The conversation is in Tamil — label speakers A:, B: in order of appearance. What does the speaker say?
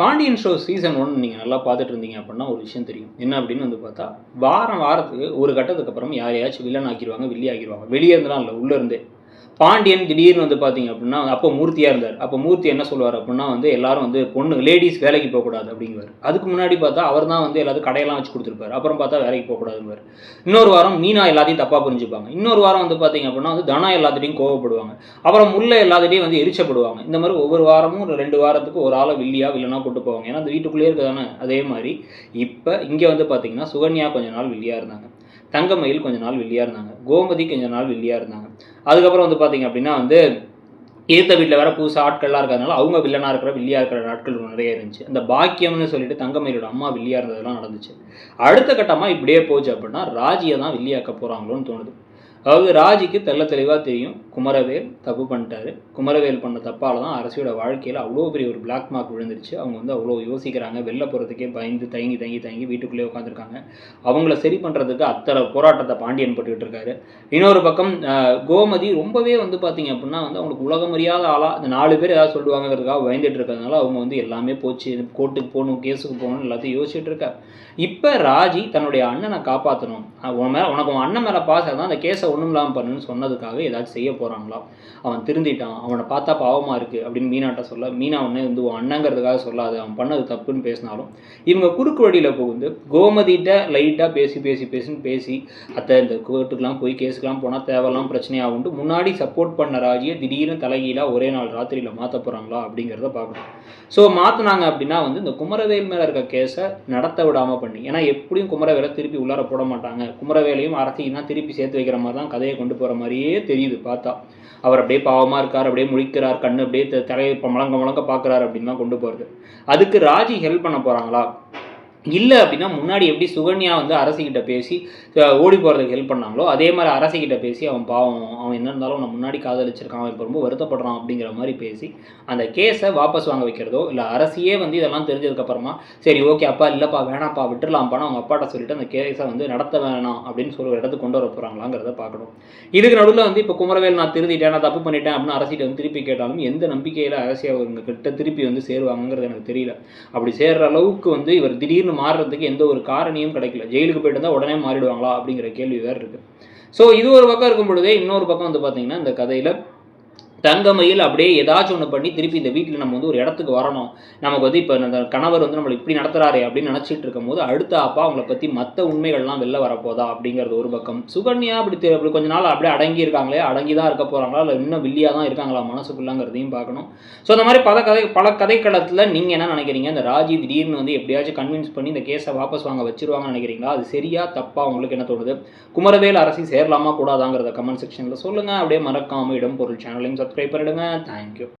A: பாண்டியன் ஷோ சீசன் ஒன் நீங்கள் நல்லா பார்த்துட்டு இருந்தீங்க அப்படின்னா ஒரு விஷயம் தெரியும். என்ன அப்படின்னு வந்து பார்த்தா வாரம் வாரத்துக்கு ஒரு கட்டத்துக்கு அப்புறம் யாரையாச்சும் வில்லன் ஆக்கிடுவாங்க வெளியே ஆக்கிடுவாங்க. வெளியே இருந்தெல்லாம் இல்லை உள்ளே இருந்தே. பாண்டியன் திடீர்னு வந்து பார்த்தீங்க அப்படின்னா அப்போ மூர்த்தியாக இருந்தார். அப்போ மூர்த்தி என்ன சொல்லுவார் அப்படின்னா வந்து எல்லாரும் வந்து பொண்ணு லேடிஸ் வேலைக்கு போகக்கூடாது அப்படிங்குவார். அதுக்கு முன்னாடி பார்த்தா அவர் தான் வந்து எல்லாத்துக்கும் கடையெல்லாம் வச்சு கொடுத்துருப்பாரு. அப்புறம் பார்த்தா வேலைக்கு போகக்கூடாதுங்குவார். இன்னொரு வாரம் மீனா எல்லாத்தையும் தப்பாக புரிஞ்சுப்பாங்க. இன்னொரு வாரம் வந்து பார்த்தீங்க அப்படின்னா வந்து தனா எல்லாத்திட்டையும் கோவப்படுவாங்க. அப்புறம் முல்லை எல்லாத்திட்டையும் வந்து எரிச்சப்படுவாங்க. இந்த மாதிரி ஒவ்வொரு வாரமும் ஒரு ரெண்டு வாரத்துக்கு ஒரு ஆளை வில்லியா வில்லனா கூட்டு போவாங்க. ஏன்னா அந்த வீட்டுக்குள்ளேயே இருக்கதானே? அதே மாதிரி இப்போ இங்கே வந்து பார்த்தீங்கன்னா சுகன்யா கொஞ்ச நாள் வில்லியாக இருந்தாங்க. தங்கமயில் கொஞ்ச நாள் வெள்ளியாக இருந்தாங்க. கோமதி கொஞ்ச நாள் வெள்ளியாக இருந்தாங்க. அதுக்கப்புறம் வந்து பார்த்தீங்க அப்படின்னா வந்து ஏத்த வீட்டில் வேற புதுசாக ஆட்கள்லாம் இருக்கிறதுனால அவங்க வில்லனாக இருக்கிற வில்லியா இருக்கிற நாட்கள் நிறைய இருந்துச்சு. அந்த பாக்கியம்னு சொல்லிட்டு தங்கமயிலோட அம்மா வில்லியா இருந்ததெல்லாம் நடந்துச்சு. அடுத்த கட்டமாக இப்படியே போச்சு அப்படின்னா ராஜியை தான் வில்லியாக்க போகிறாங்களோன்னு தோணுது. அதாவது ராஜிக்கு தெல்ல தெளிவாக தெரியும். குமரவேல் தப்பு பண்ணிட்டாரு. குமரவேல் பண்ண தப்பால் தான் அரசியோட வாழ்க்கையில் அவ்வளோ பெரிய ஒரு பிளாக் மார்க் விழுந்துருச்சு. அவங்க வந்து அவ்வளோ யோசிக்கிறாங்க. வெளில போகிறதுக்கே பயந்து தயங்கி தயங்கி தயங்கி வீட்டுக்குள்ளேயே உட்காந்துருக்காங்க அவங்கள சரி பண்ணுறதுக்கு அத்தனை போராட்டத்தை பாண்டியன் பட்டுக்கிட்டு இருக்காரு இன்னொரு பக்கம் கோமதி ரொம்பவே வந்து பார்த்தீங்க அப்படின்னா வந்து அவங்களுக்கு உலகம் அறியாத ஆளாக இந்த நாலு பேர் ஏதாவது சொல்லுவாங்கிறதுக்காக பயந்துட்டு இருக்கிறதுனால அவங்க வந்து எல்லாமே போச்சு. கோர்ட்டுக்கு போகணும் கேஸுக்கு போகணும் எல்லாத்தையும் யோசிச்சுட்டு இருக்கா. இப்போ ராஜி தன்னுடைய அண்ணனை காப்பாற்றணும் உன் மேலே உனக்கு உன் அண்ணன் மேலே பாசம் தான் அந்த கேஸை ஒன்றும் இல்லாமல் பண்ணுன்னு சொன்னதுக்காக ஏதாச்சும் செய்ய போகிறாங்களா அவன் திருந்திட்டான். அவனை பார்த்தா பாவமாக இருக்குது அப்படின்னு மீனாட்ட சொல்ல மீனா உடனே வந்து உன் அண்ணங்கிறதுக்காக சொல்லாது. அவன் பண்ணது தப்புன்னு பேசினாலும். இவங்க குறுக்கு வழியில் புகுந்து கோமதிட்ட லைட்டாக பேசி பேசி பேசின்னு பேசி அத்தை இந்த கோர்ட்டுக்கெலாம் போய் கேஸுக்கெலாம் போனால் தேவையெல்லாம் பிரச்சனையாகும்ட்டு முன்னாடி சப்போர்ட் பண்ண ராஜியை திடீர்னு தலைகீழாக ஒரே நாள் ராத்திரியில் மாற்ற போகிறாங்களா அப்படிங்கிறத பார்க்கணும். ஸோ மாற்றினாங்க அப்படின்னா வந்து இந்த குமரவேல் மேலே இருக்க கேஸை நடத்த விடாமல் பண்ணி ஏன்னா எப்படியும் குமரவேலை திருப்பி உள்ளார போட மாட்டாங்க. குமரவேலையும் அரசியும் தான் திருப்பி சேர்த்து வைக்கிற மாதிரி தான் கதையை கொண்டு போகிற மாதிரியே தெரியுது பார்த்தா. அவர் அப்படியே பாவமாக இருக்கார் அப்படியே முழிக்கிறார் கண்ணு அப்படியே தலையை இப்போ முழங்க முழங்க பார்க்குறாரு அப்படின்னு கொண்டு போகிறது அதுக்கு ராஜி ஹெல்ப் பண்ண போகிறாங்களா இல்லை அப்படின்னா முன்னாடி எப்படி சுகன்யா வந்து அரசிக்கிட்ட பேசி ஓடி போகிறதுக்கு ஹெல்ப் பண்ணாங்களோ அதே மாதிரி அரசிக்கிட்ட பேசி அவன் பாவம் அவன் என்ன இருந்தாலும் நான் முன்னாடி காதலிச்சிருக்கான் அவன் இப்போ ரொம்ப வருத்தப்படுறான் அப்படிங்கிற மாதிரி பேசி அந்த கேஸை வாபஸ் வாங்க வைக்கிறதோ இல்லை அரசியே வந்து இதெல்லாம் தெரிஞ்சதுக்கப்புறமா சரி ஓகே அப்பா இல்லைப்பா வேணாம்ப்பா விட்டுறலாம்ப்பான்னு அவங்க அப்பாட்ட சொல்லிட்டு அந்த கேஸை வந்து நடத்த வேணாம் அப்படின்னு சொல்லி ஒரு இடத்துக்கு கொண்டு வர போகிறாங்களாங்கிறத பார்க்கணும். இதுக்கு நடுவில் வந்து இப்போ குமரவேல் நான் திருந்திட்டேன் நான் தப்பு பண்ணிட்டேன் அப்படின்னு அரசிட்ட வந்து திருப்பி கேட்டாலும் எந்த நம்பிக்கையில் அரசியை அவங்க கிட்ட திருப்பி வந்து சேருவாங்கங்கிறது எனக்கு தெரியல. அப்படி சேர்ற அளவுக்கு வந்து இவர் திடீர்னு மாறுறதுக்கு எந்த ஒரு காரணியும் கிடைக்கல. ஜெயிலுக்கு போயிட்டு இருந்தால் உடனே மாறிடுவாங்களா அப்படிங்கிற கேள்வி வேறு இருக்குது ஸோ இது ஒரு பக்கம் இருக்கும் பொழுதே இன்னொரு பக்கம் வந்து பார்த்திங்கன்னா இந்த கதையில் தங்கமையில் அப்படியே ஏதாச்சும் ஒன்று பண்ணி திருப்பி இந்த வீட்டில் நம்ம வந்து ஒரு இடத்துக்கு வரணும். நமக்கு வந்து இப்போ அந்த கணவர் வந்து நம்மளை இப்படி நடத்துகிறாரு அப்படின்னு நினச்சிட்டு இருக்கும்போது அடுத்த அப்பா அவங்கள பற்றி மற்ற உண்மைகள்லாம் வெளில வரப்போதா அப்படிங்கிறது ஒரு பக்கம். சுகன்யா அப்படி தெ- அப்படி கொஞ்ச நாள் அப்படியே அடங்கி இருக்காங்களே அடங்கி தான் இருக்க போகிறாங்களா இல்லை இன்னும் வில்லியாக தான் இருக்காங்களா? மனசுக்குள்ளாங்கிறதையும் பார்க்கணும். ஸோ அந்த மாதிரி பல கதை பல கதைக்களத்தில் நீங்கள் என்ன நினைக்கிறீங்க? இந்த ராஜி திடீர்னு வந்து எப்படியாச்சும் கன்வின்ஸ் பண்ணி இந்த கேஸை வாபஸ் வாங்க வச்சிருவாங்கன்னு நினைக்கிறீங்களா? அது சரியா தப்பா? உங்களுக்கு என்ன தோணுது? குமரவேல் அரசி சேரலாமா? கூடாதாங்கிறத கமெண்ட் செக்ஷனில் சொல்லுங்கள் அப்படியே மறக்காம இடம் பொருள் சேனலையும் சப்ஸ்கிரைப் பண்ணிடுங்க தேங்க்யூ